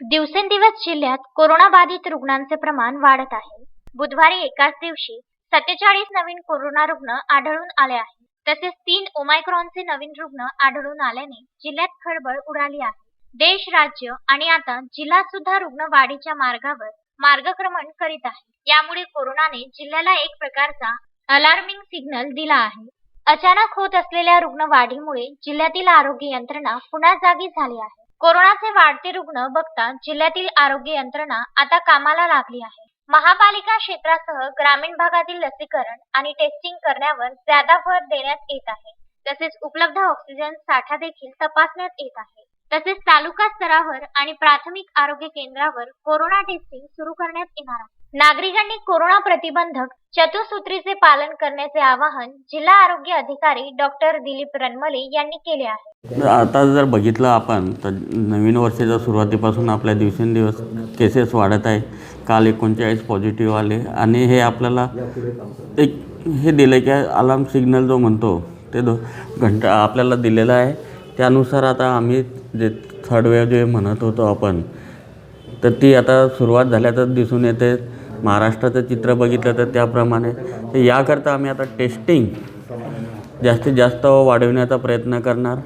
दिवसेंदिवस जिल्ह्यात कोरोनाबाधित रुग्णांचे प्रमाण वाढत आहे. बुधवारी एकाच दिवशी सत्तेचाळीस नवीन कोरोना रुग्ण आढळून आले आहे तसेच तीन ओमायक्रॉनचे नवीन रुग्ण आढळून आल्याने जिल्ह्यात खळबळ उडाली आहे. देश राज्य आणि आता जिल्हा सुद्धा रुग्ण वाढीच्या मार्गावर मार्गक्रमण करीत आहे. यामुळे कोरोनाने जिल्ह्याला एक प्रकारचा अलार्मिंग सिग्नल दिला आहे. अचानक होत असलेल्या रुग्ण वाढीमुळे जिल्ह्यातील आरोग्य यंत्रणा पुन्हा जागी झाली आहे. कोरोनाचे वाढते रुग्ण बघता जिल्ह्यातील आरोग्य यंत्रणा आता कामाला लागली आहे. महापालिका क्षेत्रासह ग्रामीण भागातील लसीकरण आणि टेस्टिंग करण्यावर ज्यादा भर देण्यात येत आहे तसेच उपलब्ध ऑक्सिजन साठा देखील तपासण्यात येत आहे. तसेच तालुका स्तरावर आणि प्राथमिक आरोग्य केंद्रावर कोरोना टेस्टिंग सुरू करण्यात येणार आहे. नागरिकांनी कोरोना प्रतिबंधक चतुसूत्रीचे पालन करण्याचे आवाहन जिल्हा आरोग्य अधिकारी डॉक्टर दिलीप रनमले यांनी केले आहे. आता जर बघितलं आपण तर नवीन वर्षाच्या सुरुवातीपासून आपल्या दिवसेंदिवस केसेस वाढत आहे काल एकोणचाळीस पॉझिटिव्ह आले. आणि हे आपल्याला एक हे दिलं की अलार्म सिग्नल जो म्हणतो ते दो घंटा आपल्याला दिलेला आहे. त्यानुसार आता आम्ही जे थर्ड वेव जे म्हणत होतो आपण तर ती आता सुरुवात झाल्यातच दिसून येते. महाराष्ट्राचं चित्र बघितलं तर त्याप्रमाणे. तर याकरता आम्ही आता टेस्टिंग जास्तीत जास्त वाढविण्याचा प्रयत्न करणार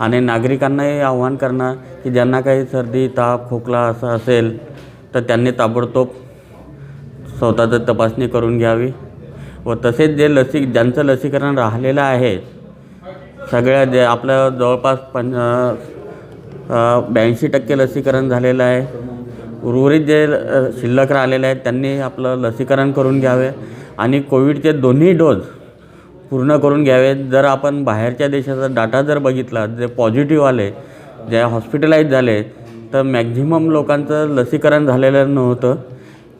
आणि नागरिकांनाही आव्हान करणार की ज्यांना काही सर्दी ताप खोकला असं असेल तर त्यांनी ताबडतोब स्वतःचं तपासणी करून घ्यावी व तसेच जे लसी ज्यांचं लसीकरण राहिलेलं आहे सगळ्या जे आपल्या जवळपास पं ब्याऐंशी टक्के लसीकरण झालेलं आहे. उर्वरित जे शिल्लक राहिलेले आहेत त्यांनी आपलं लसीकरण करून घ्यावे आणि कोविडचे दोन्ही डोज पूर्ण करून घ्यावेत जर आपण बाहेरच्या देशाचा डाटा जर बघितला जे पॉझिटिव्ह आले जे हॉस्पिटलाईज झाले तर मॅक्झिमम लोकांचं लसीकरण झालेलं नव्हतं.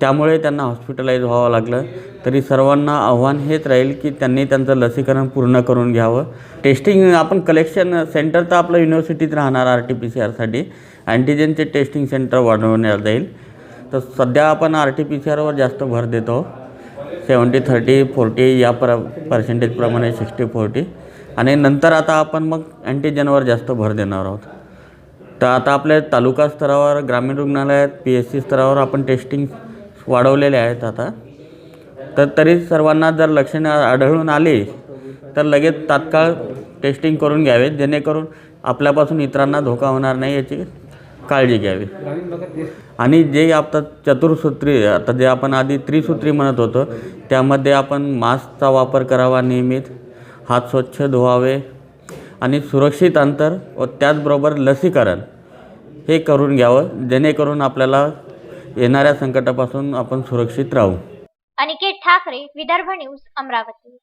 त्यामुळे त्यांना हॉस्पिटलाईज व्हावं लागलं. तरी सर्वांना आव्हान हेच राहील की त्यांनी त्यांचं लसीकरण पूर्ण करून घ्यावं. टेस्टिंग आपण कलेक्शन सेंटर तर आपलं युनिव्हर्सिटीत राहणार आर टी पी सी आरसाठी अँटीजेनचे टेस्टिंग सेंटर वाढवण्यात जाईल. तर सध्या आपण आर टी पी सी आरवर जास्त भर देतो. सेवन्टी थर्टी फोर्टी या प्र पर्सेंटेजप्रमाणे सिक्स्टी फोर्टी आणि नंतर आता आपण मग अँटीजनवर जास्त भर देणार आहोत. तर आता आपल्या तालुका स्तरावर ग्रामीण रुग्णालयात पी एच सी स्तरावर आपण टेस्टिंग वाढवलेले आहेत आता. तर तरी सर्वांना जर लक्षणे आढळून आली तर लगेच तात्काळ टेस्टिंग करून घ्यावे जेणेकरून आपल्यापासून इतरांना धोका होणार नाही याची काळजी घ्यावी. आणि जे आता चतुर्सूत्री आता जे आपण आधी त्रिसूत्री म्हणत होतो त्यामध्ये आपण मास्कचा वापर करावा नियमित हात स्वच्छ धुवावे आणि सुरक्षित अंतर व त्याचबरोबर लसीकरण हे करून घ्यावं जेणेकरून आपल्याला येणाऱ्या संकटापासून आपण सुरक्षित राहू. अनिकेत ठाकरे विदर्भ न्यूज अमरावती.